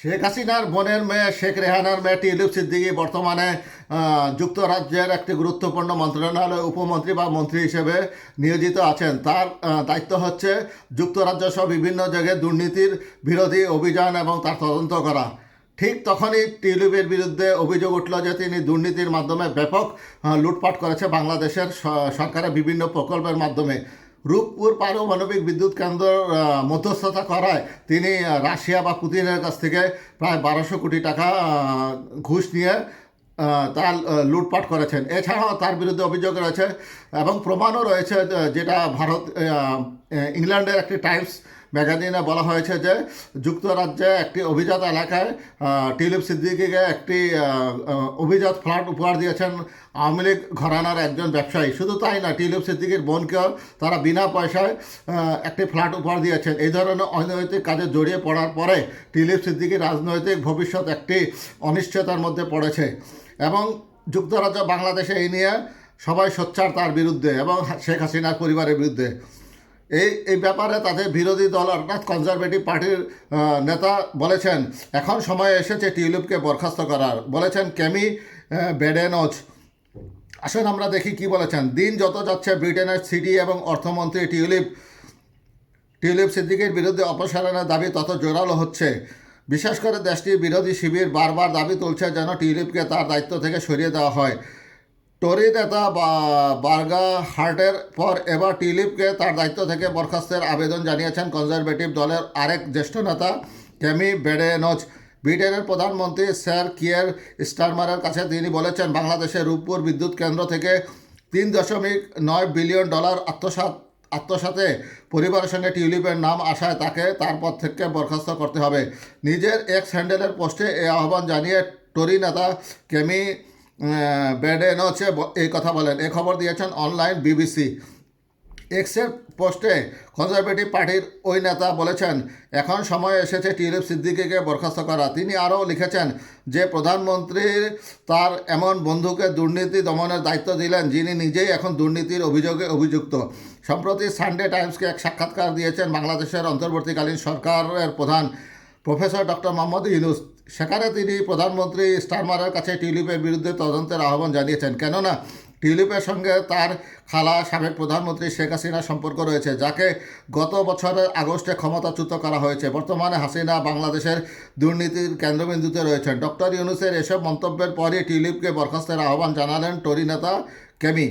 শেখ হাসিনার বোনের মেয়ে, শেখ রেহানার মেয়ে টিউলিপ সিদ্দিকি বর্তমানে যুক্তরাজ্যের একটি গুরুত্বপূর্ণ মন্ত্রণালয়ে উপমন্ত্রী বা মন্ত্রী হিসেবে নিয়োজিত আছেন। তার দায়িত্ব হচ্ছে যুক্তরাজ্য সহ বিভিন্ন জায়গায় দুর্নীতির বিরোধী অভিযান এবং তার তদন্ত করা। ঠিক তখনই টিউলিপের বিরুদ্ধে অভিযোগ উঠল যে তিনি দুর্নীতির মাধ্যমে ব্যাপক লুটপাট করেছে বাংলাদেশের সরকারের বিভিন্ন প্রকল্পের মাধ্যমে। রূপপুর পারমাণবিক বিদ্যুৎ কেন্দ্র মধ্যস্থতা করায় তিনি রাশিয়া বা পুতিনের কাছ থেকে প্রায় বারোশো কোটি টাকা ঘুষ নিয়ে তার লুটপাট করেছেন। এছাড়াও তার বিরুদ্ধে অভিযোগ রয়েছে এবং প্রমাণও রয়েছে যেটা ভারত ইংল্যান্ডের একটি টাইমস ম্যাগাজিনে বলা হয়েছে যে যুক্তরাজ্যে একটি অভিজাত এলাকায় আহ, টিউলিপ সিদ্দিকিকে একটি অভিজাত ফ্ল্যাট উপহার দিয়েছেন আওয়ামী লীগ ঘরানার একজন ব্যবসায়ী। শুধু তাই না টিউলিপ সিদ্দিকির বোনকেও তারা বিনা পয়সায় একটি ফ্ল্যাট উপহার দিয়েছেন। এই ধরনের অনৈতিক কাজে জড়িয়ে পড়ার পরে টিউলিপ সিদ্দিকির রাজনৈতিক ভবিষ্যৎ একটি অনিশ্চয়তার মধ্যে পড়েছে এবং যুক্তরাজ্য বাংলাদেশে এই নিয়ে সবাই সোচ্চার তার বিরুদ্ধে এবং শেখ হাসিনার পরিবারের বিরুদ্ধে। এই এই ব্যাপারে তাদের বিরোধী দল অর্থাৎ কনজারভেটিভ পার্টির নেতা বলেছেন এখন সময় এসেছে টিউলিপকে বরখাস্ত করার। বলেছেন আহ, বেডেনজ। আসুন আমরা দেখি কি বলেছেন। দিন যত যাচ্ছে ব্রিটেনের সিটি এবং অর্থমন্ত্রী টিউলিপ টিউলিপ সিদ্দিকের বিরুদ্ধে অপসারণের দাবি তত জোরালো হচ্ছে। বিশেষ করে দেশটির বিরোধী শিবির বারবার দাবি তুলছে যেন টিউলিপকে তার দায়িত্ব থেকে সরিয়ে দেওয়া হয়। টরি নেতা বার্গা হার্টের পর এবার টিউলিপকে তার দায়িত্ব থেকে বরখাস্তের আবেদন জানিয়েছেন কনজারভেটিভ দলের আরেক জ্যেষ্ঠ নেতা, কেমি বেডেনজ। ব্রিটেনের প্রধানমন্ত্রী স্যার কিয়ার স্টারমারের কাছে তিনি বলেছেন বাংলাদেশের রূপপুর বিদ্যুৎ কেন্দ্র থেকে তিন দশমিক নয় বিলিয়ন ডলার আত্মসাৎ, আত্মসাতে পরিবারের সঙ্গে টিউলিপের নাম আসায় তাকে তার পদ থেকে বরখাস্ত করতে হবে। নিজের এক্স হ্যান্ডেলের পোস্টে এই আহ্বান জানিয়ে টরি নেতা, কেমি বেডেনচে এই কথা বলেন। এ খবর দিয়েছেন অনলাইন বিবিসি। এক্সের পোস্টে কনজারভেটিভ পার্টির ওই নেতা বলেছেন, এখন সময় এসেছে টিউলিপ সিদ্দিকিকে বরখাস্ত করা। তিনি আরও লিখেছেন যে প্রধানমন্ত্রীর তার এমন বন্ধুকে দুর্নীতি দমনের দায়িত্ব দিলেন, যিনি নিজেই এখন দুর্নীতির অভিযোগে অভিযুক্ত। সম্প্রতি সানডে টাইমসকে এক সাক্ষাৎকার দিয়েছেন বাংলাদেশের অন্তর্বর্তীকালীন সরকারের প্রধান প্রফেসর ডক্টর মোহাম্মদ ইউনুস। সেখানে তিনি প্রধানমন্ত্রী স্টারমারের কাছে টিউলিপের বিরুদ্ধে তদন্তের আহ্বান জানিয়েছেন। কেননা টিউলিপের সঙ্গে তার খালা সাবেক প্রধানমন্ত্রী শেখ হাসিনার সম্পর্ক রয়েছে, যাকে গত বছরের আগস্টে ক্ষমতাচ্যুত করা হয়েছে। বর্তমানে হাসিনা বাংলাদেশের দুর্নীতির কেন্দ্রবিন্দুতে রয়েছেন। ডক্টর ইউনুসের এসব মন্তব্যের পরই টিউলিপকে বরখাস্তের আহ্বান জানালেন টরি নেতা কেমি।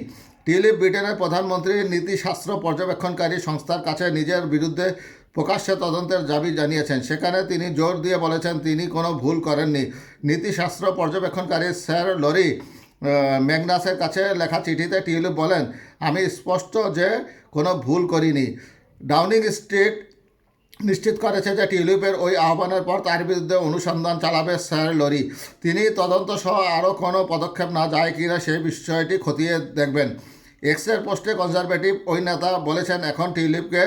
টিউলিপ ব্রিটেনের প্রধানমন্ত্রীর নীতিশাস্ত্র পর্যবেক্ষণকারী সংস্থার কাছে নিজের বিরুদ্ধে প্রকাশ্যে তদন্তের দাবি জানিয়েছেন। সেখানে তিনি জোর দিয়ে বলেছেন, তিনি কোনো ভুল করেননি। নীতিশাস্ত্র পর্যবেক্ষণকারী স্যার লরি ম্যাগনাসের কাছে লেখা চিঠিতে টিউলিপ বলেন, আমি স্পষ্ট যে কোনো ভুল করিনি। ডাউনিং স্ট্রিট নিশ্চিত করেছে যে টিউলিপের ওই আহ্বানের পর তার বিরুদ্ধে অনুসন্ধান চালাবে স্যার লরি। তিনি তদন্ত সহ আরও কোনো পদক্ষেপ না যায় কিনা সেই বিষয়টি খতিয়ে দেখবেন। এক্সের পোস্টে কনজারভেটিভ ওই নেতা বলেছেন, এখন টিউলিপকে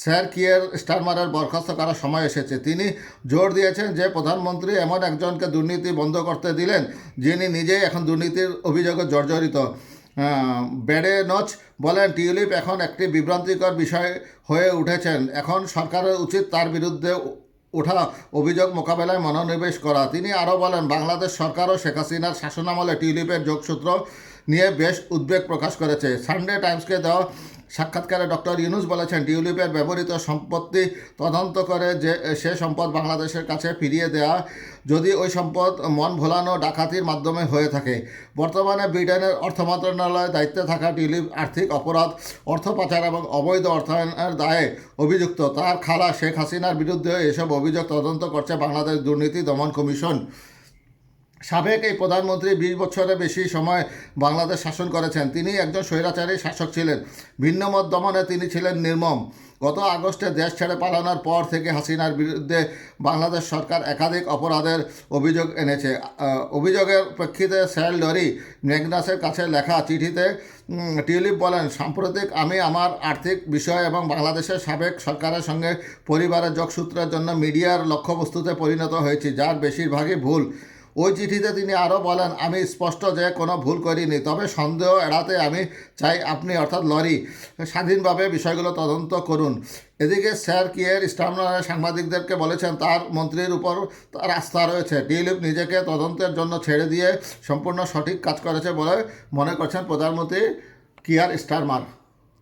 স্যার কিয়ের স্টারমারের বরখাস্ত করার সময় এসেছে। তিনি জোর দিয়েছেন যে প্রধানমন্ত্রী এমন একজনকে দুর্নীতি বন্ধ করতে দিলেন, যিনি নিজেই এখন দুর্নীতির অভিযোগে জর্জরিত। বেডে নচ বলেন, টিউলিপ এখন একটি বিভ্রান্তিকর বিষয় হয়ে উঠেছেন। এখন সরকারের উচিত তার বিরুদ্ধে ওঠা অভিযোগ মোকাবেলায় মনোনিবেশ করা। তিনি আরও বলেন, বাংলাদেশ সরকারও শেখ হাসিনার শাসনামলে টিউলিপের যোগসূত্র নিয়ে বেশ উদ্বেগ প্রকাশ করেছে। সানডে টাইমসকে দেওয়া সাক্ষাৎকারে ডক্টর ইউনুস বলেছেন, টিউলিপের ব্যবহৃত সম্পত্তি তদন্ত করে যে, সে সম্পদ বাংলাদেশের কাছে ফিরিয়ে দেওয়া যদি ওই সম্পদ মন ভোলানো ডাকাতির মাধ্যমে হয়ে থাকে। বর্তমানে ব্রিটেনের অর্থ মন্ত্রণালয়ের দায়িত্বে থাকা টিউলিপ আর্থিক অপরাধ, অর্থ পাচার এবং অবৈধ অর্থায়নের দায়ে অভিযুক্ত। তার খালা শেখ হাসিনার বিরুদ্ধে এসব অভিযোগ তদন্ত করছে বাংলাদেশ দুর্নীতি দমন কমিশন। সাবেক এই প্রধানমন্ত্রী বিশ বছরের বেশি সময় বাংলাদেশ শাসন করেছেন। তিনি একজন স্বৈরাচারী শাসক ছিলেন। ভিন্নমত দমনে তিনি ছিলেন নির্মম। গত আগস্টে দেশ ছেড়ে পালানোর পর থেকে হাসিনার বিরুদ্ধে বাংলাদেশ সরকার একাধিক অপরাধের অভিযোগ এনেছে। অভিযোগের প্রেক্ষিতে স্যার লরি ম্যাগনাসের কাছে লেখা চিঠিতে টিউলিপ বলেন, সাম্প্রতিক আমি আমার আর্থিক বিষয় এবং বাংলাদেশের সাবেক সরকারের সঙ্গে পরিবারের যোগসূত্রের জন্য মিডিয়ার লক্ষ্যবস্তুতে পরিণত হয়েছি, যার বেশিরভাগই ভুল। ওই চিঠিতে তিনি আরও বলেন, আমি স্পষ্ট যে কোনো ভুল করিনি, তবে সন্দেহ এড়াতে আমি চাই আপনি অর্থাৎ লরি, স্বাধীনভাবে বিষয়গুলো তদন্ত করুন। এদিকে স্যার কিয়ের স্টার্মার সাংবাদিকদেরকে বলেছেন, তার মন্ত্রীর উপর তার আস্থা রয়েছে টিউলিপ নিজেকে তদন্তের জন্য ছেড়ে দিয়ে সম্পূর্ণ সঠিক কাজ করেছে বলে মনে করছেন প্রধানমন্ত্রী কিয়ার স্টারমার।